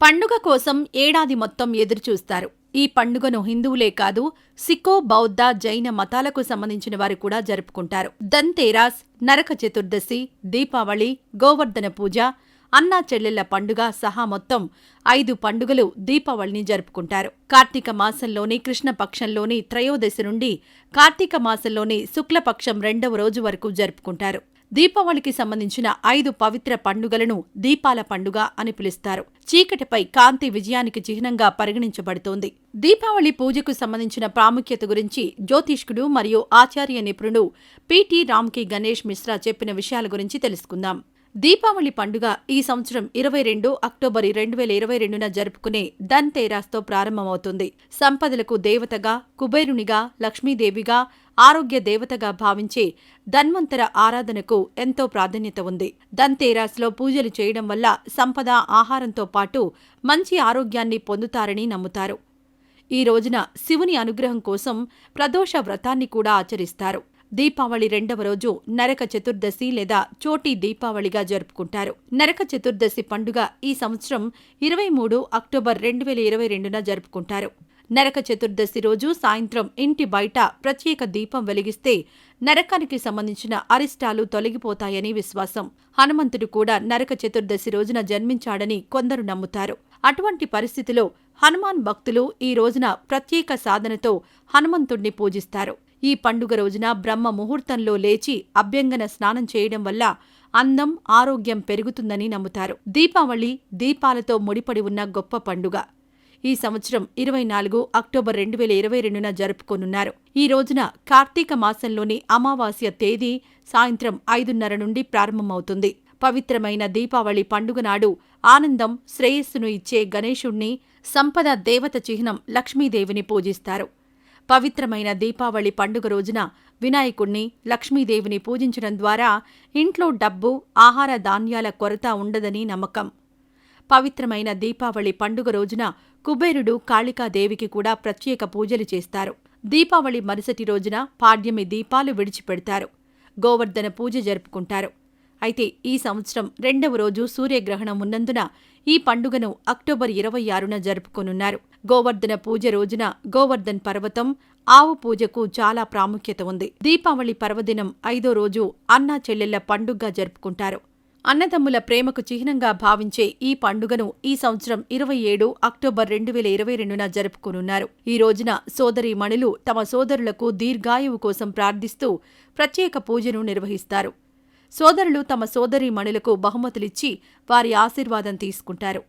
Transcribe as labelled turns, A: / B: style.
A: పండుగ కోసం ఏడాది మొత్తం ఎదురుచూస్తారు. ఈ పండుగను హిందువులే కాదు సిక్కో బౌద్ధ జైన మతాలకు సంబంధించిన వారు కూడా జరుపుకుంటారు. దంతేరాస్ నరక చతుర్దశి దీపావళి గోవర్ధన పూజ అన్నా చెల్లెళ్ళ పండుగ సహా మొత్తం ఐదు పండుగలు దీపావళిని జరుపుకుంటారు. కార్తీక మాసంలోని కృష్ణపక్షంలోని త్రయోదశి నుండి కార్తీక మాసంలోని శుక్లపక్షం రెండవ రోజు వరకు జరుపుకుంటారు. దీపావళికి సంబంధించిన ఐదు పవిత్ర పండుగలను దీపాల పండుగ అని పిలుస్తారు. చీకటిపై కాంతి విజయానికి చిహ్నంగా పరిగణించబడుతోంది. దీపావళి పూజకు సంబంధించిన ప్రాముఖ్యత గురించి జ్యోతిష్కుడు మరియు ఆచార్య నిపుణుడు పిటి రామ్కి గణేష్ మిశ్రా చెప్పిన విషయాల గురించి తెలుసుకుందాం. దీపావళి పండుగ ఈ సంవత్సరం ఇరవై రెండు అక్టోబర్ రెండు వేల ఇరవై రెండున జరుపుకునే ధన్ తేరాస్తో ప్రారంభమవుతుంది. సంపదలకు దేవతగా కుబేరునిగా లక్ష్మీదేవిగా ఆరోగ్య దేవతగా భావించే ధన్వంతర ఆరాధనకు ఎంతో ప్రాధాన్యత ఉంది. ధన్తేరాస్లో పూజలు చేయడం వల్ల సంపద ఆహారంతో పాటు మంచి ఆరోగ్యాన్ని పొందుతారని నమ్ముతారు. ఈ రోజున శివుని అనుగ్రహం కోసం ప్రదోష వ్రతాన్ని కూడా ఆచరిస్తారు. దీపావళి రెండవ రోజు నరక చతుర్దశి లేదా చోటీ దీపావళిగా జరుపుకుంటారు. నరక చతుర్దశి పండుగ ఈ సంవత్సరం ఇరవై మూడు అక్టోబర్ రెండు వేల ఇరవై రెండున జరుపుకుంటారు. నరక చతుర్దశి రోజు సాయంత్రం ఇంటి బయట ప్రత్యేక దీపం వెలిగిస్తే నరకానికి సంబంధించిన అరిష్టాలు తొలగిపోతాయని విశ్వాసం. హనుమంతుడు కూడా నరక చతుర్దశి రోజున జన్మించాడని కొందరు నమ్ముతారు. అటువంటి పరిస్థితిలో హనుమాన్ భక్తులు ఈ రోజున ప్రత్యేక సాధనతో హనుమంతుణ్ణి పూజిస్తారు. ఈ పండుగ రోజున బ్రహ్మ ముహూర్తంలో లేచి అభ్యంగన స్నానం చేయడం వల్ల అందం ఆరోగ్యం పెరుగుతుందని నమ్ముతారు. దీపావళి దీపాలతో ముడిపడి ఉన్న గొప్ప పండుగ. ఈ సంవత్సరం ఇరవై నాలుగు అక్టోబర్ రెండు వేల ఇరవై రెండున జరుపుకోనున్నారు. ఈ రోజున కార్తీక మాసంలోని అమావాస్య తేదీ సాయంత్రం ఐదున్నర నుండి ప్రారంభమవుతుంది. పవిత్రమైన దీపావళి పండుగ నాడు ఆనందం శ్రేయస్సును ఇచ్చే గణేశుణ్ణి సంపద దేవత చిహ్నం లక్ష్మీదేవిని పూజిస్తారు. పవిత్రమైన దీపావళి పండుగ రోజున వినాయకుణ్ణి లక్ష్మీదేవిని పూజించడం ద్వారా ఇంట్లో డబ్బు ఆహార ధాన్యాల కొరత ఉండదని నమ్మకం. పవిత్రమైన దీపావళి పండుగ రోజున కుబేరుడు కాళికాదేవికి కూడా ప్రత్యేక పూజలు చేస్తారు. దీపావళి మరుసటి రోజున పాడ్యమి దీపాలు విడిచిపెడతారు. గోవర్ధన పూజ జరుపుకుంటారు. అయితే ఈ సంవత్సరం రెండవ రోజు సూర్యగ్రహణం ఉన్నందున ఈ పండుగను అక్టోబర్ ఇరవై ఆరున జరుపుకోనున్నారు. గోవర్ధన పూజ రోజున గోవర్ధన్ పర్వతం ఆవు పూజకు చాలా ప్రాముఖ్యత ఉంది. దీపావళి పర్వదినం ఐదో రోజు అన్నా చెల్లెళ్ళ పండుగగా జరుపుకుంటారు. అన్నదమ్ముల ప్రేమకు చిహ్నంగా భావించే ఈ పండుగను ఈ సంవత్సరం ఇరవై ఏడు అక్టోబర్ రెండు వేల ఇరవై రెండున జరుపుకోనున్నారు. ఈ రోజున సోదరీమణులు తమ సోదరులకు దీర్ఘాయువు కోసం ప్రార్థిస్తూ ప్రత్యేక పూజను నిర్వహిస్తారు. సోదరులు తమ సోదరీమణులకు బహుమతులిచ్చి వారి ఆశీర్వాదం తీసుకుంటారు.